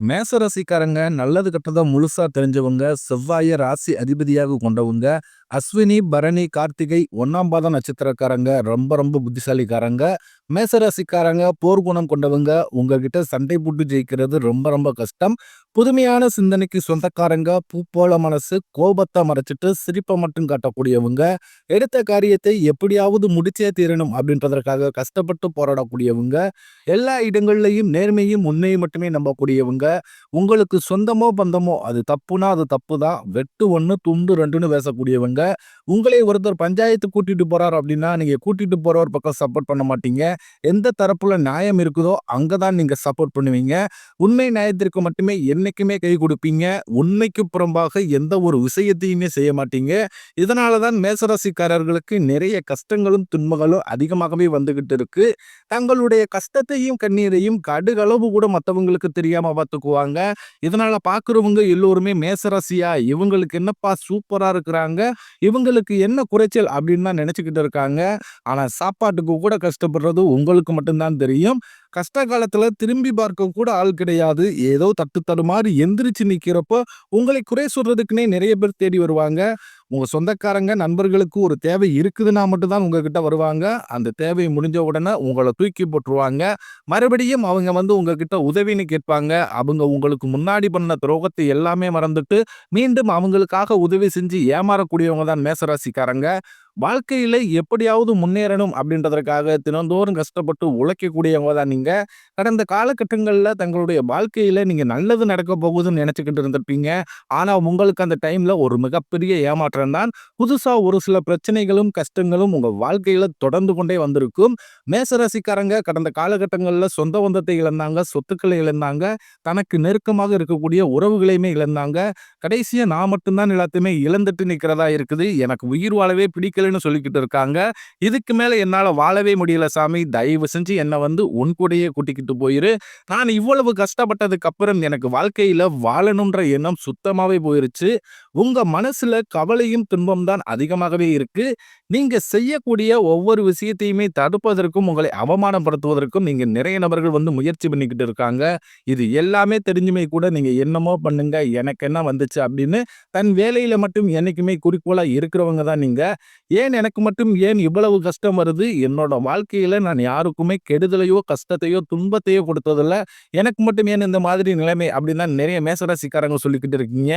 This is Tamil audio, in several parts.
மேசராசிக்காரங்க நல்லது கெட்டத முழுசா தெரிஞ்சவங்க, செவ்வாய ராசி அதிபதியாக கொண்டவங்க, அஸ்வினி, பரணி, கார்த்திகை ஒன்னாம் பாத நட்சத்திரக்காரங்க ரொம்ப ரொம்ப புத்திசாலிக்காரங்க. மேசராசிக்காரங்க போர் குணம் கொண்டவங்க. உங்ககிட்ட சண்டை போட்டு ஜெயிக்கிறது ரொம்ப ரொம்ப கஷ்டம். புதுமையான சிந்தனைக்கு சொந்தக்காரங்க. பூப்போல மனசு. கோபத்தை மறைச்சிட்டு சிரிப்பை மட்டும் காட்டக்கூடியவங்க. எடுத்த காரியத்தை எப்படியாவது முடிச்சே தீரணும் அப்படின்றதற்காக கஷ்டப்பட்டு போராடக்கூடியவங்க. எல்லா இடங்கள்லையும் நேர்மையும், உண்மையும் மட்டுமே நம்பக்கூடியவங்க. உங்களுக்கு சொந்தமோ, பந்தமோ அது தப்புனா அது தப்பு தான். வெட்டு ஒன்று துண்டு ரெண்டுன்னு பேசக்கூடியவங்க. உங்களை ஒருத்தர் பஞ்சாயத்து கூட்டிட்டு போறார் அப்படின்னா, நீங்க கூட்டிட்டு போறவர் பக்கம் சப்போர்ட் பண்ண மாட்டீங்க. எந்த தரப்புல நியாயம் இருக்குதோ, அங்கதான் நீங்க சப்போர்ட் பண்ணுவீங்க. உண்மை நியாயத்திற்கு மட்டுமே என்ன என்னைக்குமே கை கொடுப்பீங்க உண்மைக்கு புறம்பாக எந்த ஒரு விஷயத்தையுமே செய்ய மாட்டீங்க. இதனால தான் மேசராசிக்காரர்களுக்கு நிறைய கஷ்டங்களும், துன்பங்களும் அதிகமாகவே வந்துகிட்டு இருக்கு. தங்களுடைய கஷ்டத்தையும், கண்ணீரையும் கடுகளவு கூட மற்றவங்களுக்கு தெரியாம பார்த்துக்குவாங்க. இதனால பார்க்குறவங்க எல்லோருமே மேசராசியா இவங்களுக்கு என்னப்பா சூப்பரா இருக்கிறாங்க. இவங்களுக்கு என்ன குறைச்சல் அப்படின்னு தான் நினைச்சுக்கிட்டு இருக்காங்க. ஆனா சாப்பாட்டுக்கு கூட கஷ்டப்படுறது உங்களுக்கு மட்டும்தான் தெரியும். கஷ்ட காலத்துல திரும்பி பார்க்க கூட ஆள் கிடையாது. ஏதோ தட்டு மாதிரி எந்திரிச்சு நிற்கிறப்போ உங்களை குறை சொல்றதுக்குன்னே நிறைய பேர் தேடி வருவாங்க. உங்க சொந்தக்காரங்க, நண்பர்களுக்கு ஒரு தேவை இருக்குதுன்னா மட்டும்தான் உங்ககிட்ட வருவாங்க. அந்த தேவை முடிஞ்ச உடனே உங்களை தூக்கி போட்டுருவாங்க. மறுபடியும் அவங்க வந்து உங்ககிட்ட உதவின்னு கேட்பாங்க. அவங்க உங்களுக்கு முன்னாடி பண்ண துரோகத்தை எல்லாமே மறந்துட்டு, மீண்டும் அவங்களுக்காக உதவி செஞ்சு ஏமாறக்கூடியவங்க தான் மேசராசிக்காரங்க. வாழ்க்கையில எப்படியாவது முன்னேறணும் அப்படின்றதற்காக தினந்தோறும் கஷ்டப்பட்டு உழைக்கக்கூடியவங்க தான் நீங்க. கடந்த காலகட்டங்களில் தங்களுடைய வாழ்க்கையில நீங்க நல்லது நடக்க போகுதுன்னு நினைச்சுக்கிட்டு இருந்திருப்பீங்க. ஆனா உங்களுக்கு அந்த டைம்ல ஒரு மிகப்பெரிய ஏமாற்றம் தான். புதுசா ஒரு சில பிரச்சனைகளும், கஷ்டங்களும் உங்க வாழ்க்கையில தொடர்ந்து கொண்டே வந்திருக்கும். மேசராசிக்காரங்க கடந்த காலகட்டங்களில் சொந்த பந்தத்தை இழந்தாங்க, சொத்துக்களை இழந்தாங்க, தனக்கு நெருக்கமாக இருக்கக்கூடிய உறவுகளையுமே இழந்தாங்க. கடைசியா நான் மட்டும்தான் எல்லாத்தையுமே இழந்துட்டு நிக்கிறதா இருக்குது. எனக்கு உயிர் வாழவே பிடிக்கலன்னு சொல்லிக்கிட்டு இருக்காங்க. இதுக்கு மேல என்னால வாழவே முடியல சாமி. தயவு செஞ்சு என்னை வந்து உன் கூடயே கூட்டிக்கிட்டு போயிரு. நான் இவ்வளவு கஷ்டப்பட்டதுக்கு அப்புறம் எனக்கு வாழ்க்கையில வாழணும்ன்ற எண்ணம் சுத்தமாவே போயிருச்சு. உங்க மனசுல கவலையும், துன்பம் தான் அதிகமாகவே இருக்கு. நீங்க செய்யக்கூடிய ஒவ்வொரு விஷயத்தையுமே தடுப்பதற்கும், உங்களை அவமானப்படுத்துவதற்கும் நீங்க நிறைய நபர்கள் வந்து முயற்சி பண்ணிக்கிட்டு இருக்காங்க. இது எல்லாமே தெரிஞ்சுமே கூட நீங்க என்னமோ பண்ணுங்க, எனக்கு என்ன வந்துச்சு அப்படின்னு தன் வேலையில மட்டும் என்னைக்குமே குறிக்கோளா இருக்கிறவங்க தான் நீங்க. ஏன் எனக்கு மட்டும் ஏன் இவ்வளவு கஷ்டம் வருது? என்னோட வாழ்க்கையில நான் யாருக்குமே கெடுதலையோ, கஷ்டத்தையோ, துன்பத்தையோ கொடுத்ததில்ல. எனக்கு மட்டும் ஏன் இந்த மாதிரி நிலைமை அப்படின்னு தான் நிறைய மேசராசிக்காரங்க சொல்லிக்கிட்டு இருக்கீங்க.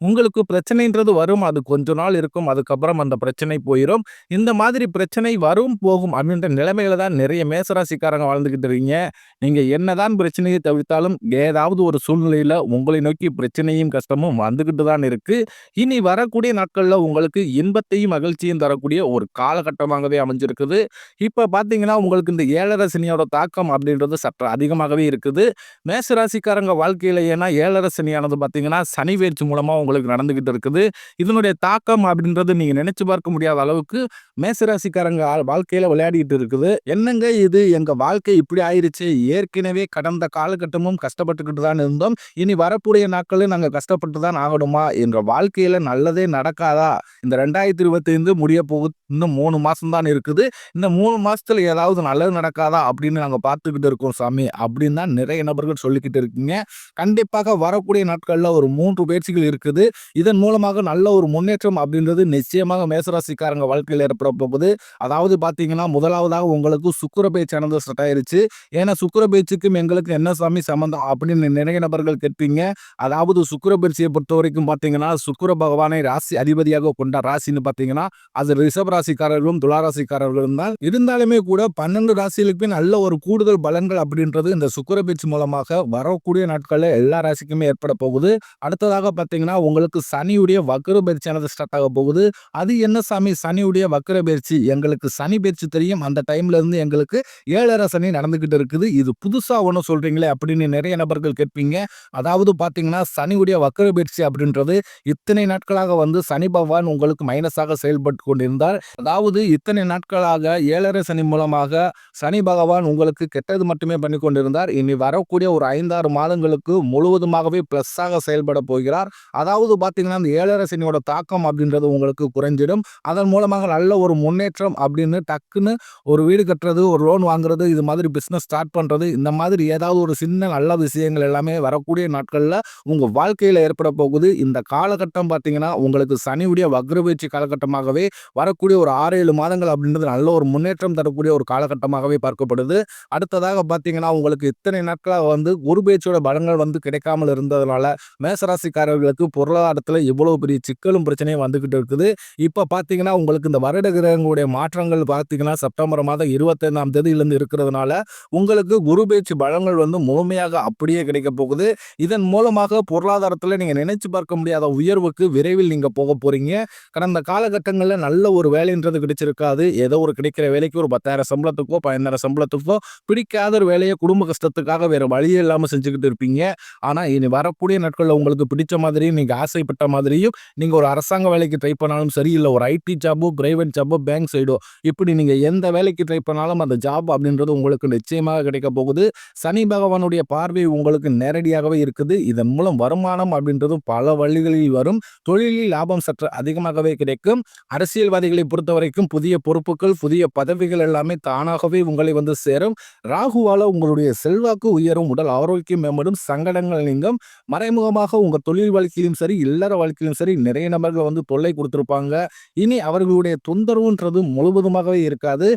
உங்களுக்கு பிரச்சனைன்றது வரும். அது கொஞ்ச நாள் இருக்கும். அதுக்கப்புறம் அந்த பிரச்சனை போயிடும் இந்த மாதிரி பிரச்சனை வரும், போகும் அப்படின்ற நிலைமையில தான் நிறைய மேசராசிக்காரங்க வாழ்ந்துக்கிட்டு இருக்கீங்க. நீங்க என்னதான் பிரச்சனையை தவிர்த்தாலும், ஏதாவது ஒரு சூழ்நிலையில உங்களை நோக்கி பிரச்சனையும், கஷ்டமும் வந்துகிட்டு தான் இருக்கு. இனி வரக்கூடிய நாட்கள்ல உங்களுக்கு இன்பத்தையும், மகிழ்ச்சியும் தரக்கூடிய ஒரு காலகட்டமாகவே அமைஞ்சிருக்குது. இப்ப பார்த்தீங்கன்னா, உங்களுக்கு இந்த 7 சனியோட தாக்கம் அப்படின்றது சற்று அதிகமாகவே இருக்குது. மேசராசிக்காரங்க வாழ்க்கையில ஏன்னா 7 சனியானது பார்த்தீங்கன்னா, சனி பெயர்ச்சி மூலமா உங்களுக்கு நடந்துகிட்டு இருக்குது. இதனுடைய தாக்கம் அப்படின்றது நீங்க நினைச்சு பார்க்க முடியாத அளவுக்கு மேசராசிக்காரங்க வாழ்க்கையில் விளையாடிட்டு இருக்குது. என்னங்க இது எங்கள் வாழ்க்கை இப்படி ஆயிடுச்சு ஏற்கனவே கடந்த காலகட்டமும் கஷ்டப்பட்டுக்கிட்டு தான் இருந்தோம். இனி வரக்கூடிய நாட்களில் நாங்கள் கஷ்டப்பட்டு தான் ஆகணுமா? என்ற வாழ்க்கையில் நல்லதே நடக்காதா? இந்த 2025 முடிய போகுது. இன்னும் மூணு மாதம் தான் இருக்குது. இந்த மூணு மாதத்தில் ஏதாவது நல்லது நடக்காதா? அப்படின்னு நாங்கள் பார்த்துக்கிட்டு இருக்கோம் சாமி. அப்படின்னு தான் நிறைய நபர்கள் சொல்லிக்கிட்டு இருக்கீங்க. கண்டிப்பாக வரக்கூடிய நாட்களில் ஒரு மூன்று பயிற்சிகள் இருக்குது. இதன் மூலமாக நல்ல ஒரு முன்னேற்றம் அப்படின்றது நிச்சயமாக மேசராசிக்காரங்க வாழ்க்கையில் ஏற்பட போகுது. அதாவது பார்த்தீங்கன்னா, முதலாவதாக உங்களுக்கு சுக்கிர பெயர்ச்சியானது ஸ்டார்ட் ஆயிருச்சு. ஏன்னா சுக்கர பேச்சுக்கும் எங்களுக்கு என்ன சாமி சம்மந்தம்? அப்படின்னு நிறைய நபர்கள் கேட்பீங்க. அதாவது சுக்கிர பொறுத்த வரைக்கும் பார்த்தீங்கன்னா, சுக்கிர பகவானை ராசி அதிபதியாக கொண்ட ராசின்னு பார்த்தீங்கன்னா, அது ரிஷப் ராசிக்காரர்களும், துளாராசிக்காரர்களும் தான். இருந்தாலுமே கூட பன்னெண்டு ராசிகளுக்கு நல்ல ஒரு கூடுதல் பலன்கள் அப்படின்றது இந்த சுக்கர பெயர்ச்சி மூலமாக வரக்கூடிய நாட்களில் எல்லா ராசிக்குமே ஏற்பட போகுது. அடுத்ததாக பார்த்தீங்கன்னா, உங்களுக்கு சனியுடைய வக்ர பயிற்சியானது ஸ்டார்ட் ஆக போகுது. அது என்ன சாமி சனியுடைய வக்கர பயிற்சி எங்களுக்கு சனி பயிற்சி தெரியும். அந்த டைம்ல இருந்து எங்களுக்கு ஏழரை சனி நடந்துகிட்டு இருக்குது. இது புதுசா ஒன்று சொல்றீங்களே அப்படின்னு நிறைய நபர்கள் கேட்பீங்க. அதாவது பார்த்தீங்கன்னா, சனியுடைய வக்கர பயிற்சி அப்படின்றது இத்தனை நாட்களாக வந்து சனி பகவான் உங்களுக்கு மைனஸாக செயல்பட்டு கொண்டிருந்தார். அதாவது இத்தனை நாட்களாக ஏழரை சனி மூலமாக சனி பகவான் உங்களுக்கு கெட்டது மட்டுமே பண்ணி கொண்டிருந்தார். இனி வரக்கூடிய ஒரு 5, 6 மாதங்களுக்கு முழுவதுமாகவே ப்ளஸ்ஸாக செயல்பட போகிறார். அதாவது பார்த்தீங்கன்னா, இந்த 7 சனியோட தாக்கம் அப்படின்றது உங்களுக்கு குறைஞ்சிடும். அதன் மூலமாக நல்ல ஒரு முன்னேற்றம் அப்படின்னு டக்குன்னு ஒரு வீடு கட்டுறது, ஒரு லோன் வாங்குறது, இது மாதிரி பிஸ்னஸ் ஸ்டார்ட் பண்ணுறது இந்த மாதிரி ஏதாவது ஒரு சின்ன நல்ல விஷயங்கள் எல்லாமே வரக்கூடிய நாட்களில் உங்கள் வாழ்க்கையில் ஏற்பட போகுது. இந்த காலகட்டம் பார்த்தீங்கன்னா, உங்களுக்கு சனியுடைய வக்ரபெயர்ச்சி காலகட்டமாகவே வரக்கூடிய ஒரு 6, 7 மாதங்கள் அப்படின்றது நல்ல ஒரு முன்னேற்றம் தரக்கூடிய ஒரு காலகட்டமாகவே பார்க்கப்படுது. அடுத்ததாக பார்த்தீங்கன்னா, உங்களுக்கு இத்தனை நாட்களாக வந்து குரு பேச்சோட பலங்கள் வந்து கிடைக்காமல் இருந்ததுனால, மேசராசிக்காரர்களுக்கு பொருளாதாரத்தில் இவ்வளோ பெரிய சிக்கலும் பிரச்சனையும் வந்துக்கிட்டு இருக்குது. இப்போ பார்த்தீங்கன்னா, உங்களுக்கு இந்த வருட கிரகங்களுடைய மாற்றங்கள் பார்த்தீங்கன்னா, செப்டம்பர் மாதம் 25ஆம் தேதியிலிருந்து இருக்கிறதுனால, உங்களுக்கு குரு பேச்சு பலங்கள் வந்து முழுமையாக அப்படியே கிடைக்கப் போகுது. இதன் மூலமாக பொருளாதாரத்தில் நீங்கள் நினைச்சு பார்க்க முடியாத உயர்வுக்கு விரைவில் நீங்கள் போக போகிறீங்க கடந்த காலகட்டங்களில் நல்ல ஒரு வேலைன்றது கிடைச்சிருக்காது. ஏதோ ஒரு கிடைக்கிற வேலைக்கு ஒரு 10,000 சம்பளத்துக்கோ, 15,000 சம்பளத்துக்கோ பிடிக்காத ஒரு வேலையை குடும்ப கஷ்டத்துக்காக வேறு வழியே இல்லாமல் செஞ்சுக்கிட்டு இருப்பீங்க. ஆனால் இனி வரக்கூடிய நாட்களில் உங்களுக்கு பிடிச்ச மாதிரியும், நீங்கள் ஆசைப்பட்ட மாதிரியும், நீங்கள் ஒரு அரசாங்க வேலைக்கு ட்ரை பண்ணாலும் சரி, இல்லை ஒரு ஐடி ஜாபோ, பிரைவேட் ஜாப்போ பேங்க் சைடோ இப்படி நீங்கள் எந்த வேலைக்கு ட்ரை பண்ணாலும் அந்த ஜாப் அப்படின்றது உங்களுக்கு நிச்சயமாக கிடைக்க போகுது. சனி பகவானுடைய பார்வை உங்களுக்கு நேரடியாகவே இருக்குது. இதன் மூலம் வருமானம் அப்படின்றதும் பல வழிகளில் வரும். தொழிலில் லாபம் சற்று அதிகமாகவே கிடைக்கும். அரசியல்வாதிகளை பொறுத்தவரைக்கும் புதிய பொறுப்புகள், புதிய பதவிகள் எல்லாமே தானாகவே உங்களை வந்து சேரும். ராகுவால உங்களுடைய செல்வாக்கு உயரும், உடல் ஆரோக்கியம் மேம்படும், சங்கடங்கள் நீங்கும். மறைமுகமாக உங்கள் தொழில் வாழ்க்கையிலும் சரி, இல்லற வாழ்க்கையிலும் சரி நிறைய நபர்கள் வந்து தொல்லை கொடுத்துருப்பாங்க இனி அவர்களுடைய தொந்தரவுன்றது முழுவதுமாகவே இருக்காது.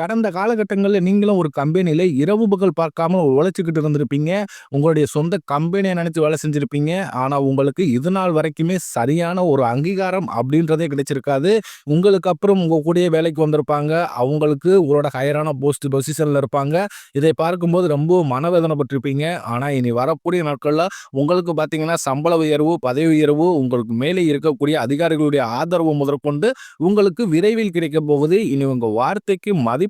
கடந்த காலகட்டங்களில் நீங்களும் ஒரு கம்பெனியில் இரவு பகல் பார்க்காம உழைச்சிக்கிட்டு இருந்திருப்பீங்க. உங்களுடைய சொந்த கம்பெனியை நினைச்சு வேலை செஞ்சுருப்பீங்க ஆனால் உங்களுக்கு இது நாள் வரைக்குமே சரியான ஒரு அங்கீகாரம் அப்படின்றதே கிடைச்சிருக்காது. உங்களுக்கு அப்புறம் உங்கள் கூடயே வேலைக்கு வந்திருப்பாங்க. அவங்களுக்கு உங்களோட ஹையரான போஸ்ட் பொசிஷனில் இருப்பாங்க. இதை பார்க்கும்போது ரொம்ப மனவேதனைப்பட்டிருப்பீங்க. ஆனால் இனி வரக்கூடிய நாட்களில் உங்களுக்கு பார்த்தீங்கன்னா, சம்பள உயர்வு, பதவி உயர்வு, உங்களுக்கு மேலே இருக்கக்கூடிய அதிகாரிகளுடைய ஆதரவு முதற்கொண்டு உங்களுக்கு விரைவில் கிடைக்கப் போகுது. இனி உங்கள் வார்த்தைக்கு மதிப்பு,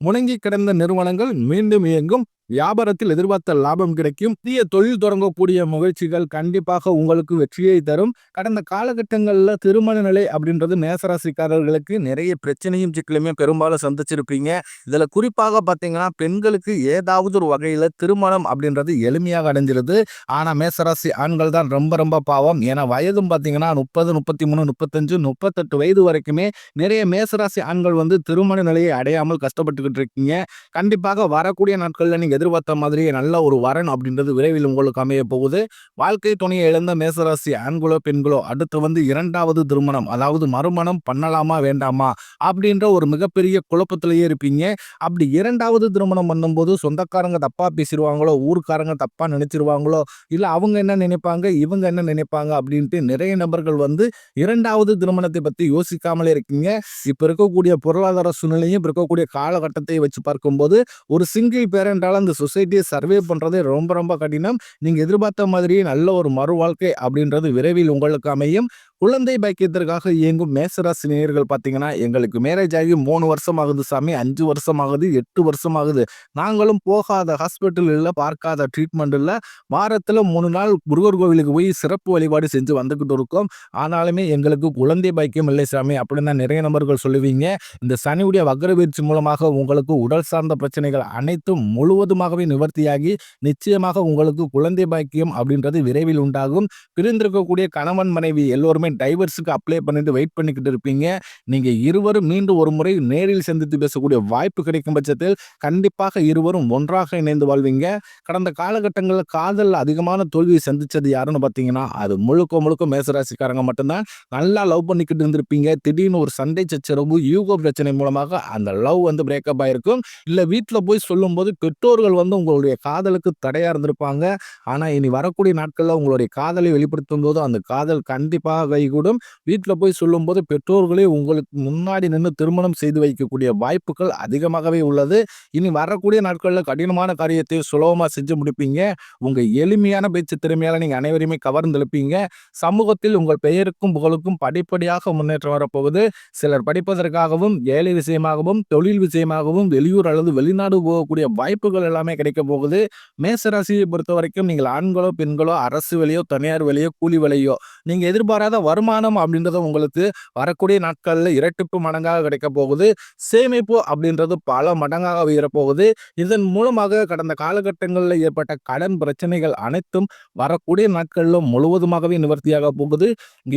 முடங்கி கிடந்த நிறுவனங்கள் மீண்டும் இயங்கும். வியாபாரத்தில் எதிர்பார்த்த லாபம் கிடைக்கும். புதிய தொழில் தொடங்கக்கூடிய முயற்சிகள் கண்டிப்பாக உங்களுக்கு வெற்றியை தரும். கடந்த காலகட்டங்களில் திருமண நிலை அப்படின்றது மேசராசிக்காரர்களுக்கு நிறைய பிரச்சனையும், சிக்கலுமே பெரும்பாலும் சந்திச்சிருப்பீங்க. இதில் குறிப்பாக பார்த்தீங்கன்னா, பெண்களுக்கு ஏதாவது ஒரு வகையில் திருமணம் அப்படின்றது எளிமையாக அடைஞ்சிருது. ஆனால் மேசராசி ஆண்கள் தான் ரொம்ப ரொம்ப பாவம். ஏன்னா, வயதும் பார்த்தீங்கன்னா 30, 33, 35, 38 வயது வரைக்குமே நிறைய மேசராசி ஆண்கள் வந்து திருமண நிலையை அடையாமல் கஷ்டப்பட்டுக்கிட்டு இருக்கீங்க. கண்டிப்பாக வரக்கூடிய நாட்களில் நீங்கள் எதிர்பார்த்த மாதிரியே நல்ல ஒரு வரன் அப்படின்றது விரைவில் உங்களுக்கு அமைய போகுது. வாழ்க்கை துணையை இழந்த மேசராசி ஆண்களோ, பெண்களோ அடுத்து வந்து இரண்டாவது திருமணம் அதாவது மறுமணம் பண்ணலாமா? வேண்டாமா? அப்படின்ற ஒரு மிகப்பெரிய குழப்பத்திலேயே இருப்பீங்க. அப்படி இரண்டாவது திருமணம் பண்ணும்போது சொந்தக்காரங்க தப்பா பேசிடுவாங்களோ ஊருக்காரங்க தப்பா நினைச்சிருவாங்களோ, இல்லை அவங்க என்ன நினைப்பாங்க? இவங்க என்ன நினைப்பாங்க? அப்படின்ட்டு நிறைய நபர்கள் வந்து இரண்டாவது திருமணத்தை பத்தி யோசிக்காமலே இருக்கீங்க. இப்ப இருக்கக்கூடிய பொருளாதார சூழ்நிலையும், இப்ப இருக்கக்கூடிய காலகட்டத்தை வச்சு பார்க்கும்போது ஒரு சிங்கிள் பேரண்டால் அந்த சொசைட்டியை சர்வே பண்ணுறதே ரொம்ப ரொம்ப கடினம். நீங்கள் எதிர்பார்த்த மாதிரியே நல்ல ஒரு மறுவாழ்க்கை அப்படின்றது விரைவில் உங்களுக்கு அமையும். குழந்தை பாக்கியத்திற்காக இயங்கும் மேசராசி நேயர்கள் பார்த்தீங்கன்னா, எங்களுக்கு மேரேஜ் ஆகி மூணு வருஷம் ஆகுது சாமி, அஞ்சு வருஷம் ஆகுது, எட்டு வருஷம் ஆகுது. நாங்களும் போகாத ஹாஸ்பிட்டல் இல்லை பார்க்காத ட்ரீட்மெண்ட் இல்லை வாரத்தில் மூணு நாள் முருகர் கோவிலுக்கு போய் சிறப்பு வழிபாடு செஞ்சு வந்துக்கிட்டு இருக்கோம். ஆனாலுமே எங்களுக்கு குழந்தை பாக்கியம் இல்லை சாமி அப்படின்னு தான் நிறைய நபர்கள் சொல்லுவீங்க. இந்த சனியுடைய வக்ரபெயர்ச்சி மூலமாக உங்களுக்கு உடல் சார்ந்த பிரச்சனைகள் அனைத்தும் முழுவதுமாகவே நிவர்த்தியாகி, நிச்சயமாக உங்களுக்கு குழந்தை பாக்கியம் அப்படின்றது விரைவில் உண்டாகும். பிரிந்திருக்கக்கூடிய கணவன், மனைவி எல்லோருமே டைவர்ஸுக்கு அப்ளை பண்ணிட்டு வெயிட் பண்ணிக்கிட்டு இருப்பீங்க. நீங்கள் இருவரும் மீண்டும் ஒரு முறை நேரில் சந்தித்து பேசக்கூடிய வாய்ப்பு கிடைக்கும் பட்சத்தில், கண்டிப்பாக இருவரும் ஒன்றாக இணைந்து வாழ்வீங்க. கடந்த காலகட்டங்களில் காதல் அதிகமான தோல்வியை சந்தித்தது யாருன்னு பார்த்தீங்கன்னா, அது முழுக்க முழுக்க மேசராசிக்காரங்க மட்டும்தான் நல்லா லவ் பண்ணிக்கிட்டு இருந்திருப்பீங்க. திடீர்னு ஒரு சண்டை சச்சரவு, யூகோ பிரச்சனை மூலமாக அந்த லவ் வந்து பிரேக்கப் ஆகிருக்கும் இல்லை வீட்டில் போய் சொல்லும்போது பெற்றோர்கள் வந்து உங்களுடைய காதலுக்கு தடையாக இருந்திருப்பாங்க. ஆனால் இனி வரக்கூடிய நாட்களில் உங்களுடைய காதலை வெளிப்படுத்தும் போது அந்த காதல் கண்டிப்பாக ஆகிக்கூடும் வீட்டில் போய் சொல்லும்போது பெற்றோர்களே உங்களுக்கு முன்னாடி நின்று திருமணம் செய்து வைக்கக்கூடிய வாய்ப்புகள் அதிகமாகவே உள்ளது. இனி வரக்கூடிய நாட்களில் கடினமான காரியத்தை சுலபமாக செஞ்சு முடிப்பீங்க. உங்கள் எளிமையான பேச்சு திறமையால நீங்க அனைவரையுமே கவர்ந்தெழுப்பீங்க சமூகத்தில் உங்கள் பெயருக்கும், புகழுக்கும் படிப்படியாக முன்னேற்றம் வரப்போகுது. சிலர் படிப்பதற்காகவும், ஏழை விஷயமாகவும், தொழில் விஷயமாகவும் வெளியூர் அல்லது வெளிநாடு போகக்கூடிய வாய்ப்புகள் எல்லாமே கிடைக்க போகுது. மேச பொறுத்த பொறுத்தவரைக்கும் நீங்கள் ஆண்களோ, பெண்களோ, அரசு வேலையோ, தனியார் வேலையோ, கூலி வேலையோ நீங்க எதிர்பாராத வருமானம் அப்படின்றது உங்களுக்கு வரக்கூடிய நாட்களில் இரட்டிப்பு மடங்காக கிடைக்கப் போகுது. சேமிப்பு அப்படின்றது பல மடங்காக உயரப்போகுது. இதன் மூலமாக கடந்த காலகட்டங்களில் ஏற்பட்ட கடன் பிரச்சனைகள் அனைத்தும் வரக்கூடிய நாட்களிலும் முழுவதுமாகவே நிவர்த்தியாகப் போகுது.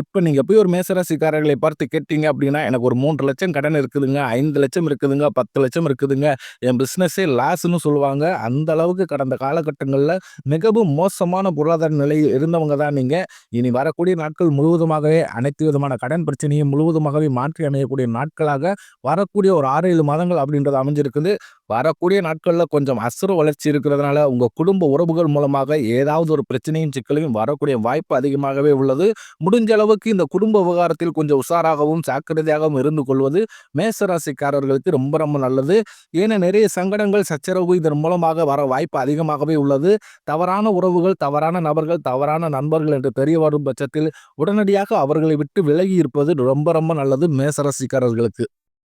இப்போ நீங்கள் போய் ஒரு மேசராசிக்காரர்களை பார்த்து கேட்டீங்க அப்படின்னா, எனக்கு ஒரு 3,00,000 கடன் இருக்குதுங்க, ஐந்து லட்சம் இருக்குதுங்க, பத்து லட்சம் இருக்குதுங்க. என் பிஸ்னஸே லாஸ்ன்னு சொல்லுவாங்க. அந்த அளவுக்கு கடந்த காலகட்டங்களில் மிகவும் மோசமான பொருளாதார நிலையில் இருந்தவங்க தான் நீங்கள் இனி வரக்கூடிய நாட்கள் முழுவதுமாக முழுவதுமாகவே அனைத்து விதமான கடன் பிரச்சனையும் முழுவதுமாகவே மாற்றி அமையக்கூடிய நாட்களாக வரக்கூடிய ஒரு 6, 7 மாதங்கள் அப்படின்றது அமைஞ்சிருக்குது. வரக்கூடிய நாட்களில் கொஞ்சம் அசுர வளர்ச்சி இருக்கிறதுனால, உங்கள் குடும்ப உறவுகள் மூலமாக ஏதாவது ஒரு பிரச்சனையும், சிக்கலையும் வரக்கூடிய வாய்ப்பு அதிகமாகவே உள்ளது. முடிஞ்ச அளவுக்கு இந்த குடும்ப விவகாரத்தில் கொஞ்சம் உஷாராகவும், ஜாக்கிரதையாகவும் இருந்து கொள்வது மேசராசிக்காரர்களுக்கு ரொம்ப ரொம்ப நல்லது. ஏன்னா நிறைய சங்கடங்கள், சச்சரவு இதன் மூலமாக வர வாய்ப்பு அதிகமாகவே உள்ளது. தவறான உறவுகள், தவறான நபர்கள், தவறான நண்பர்கள் என்று தெரிய வரும் பட்சத்தில் உடனடியாக அவர்களை விட்டு விலகி இருப்பது ரொம்ப ரொம்ப நல்லது மேசராசிக்காரர்களுக்கு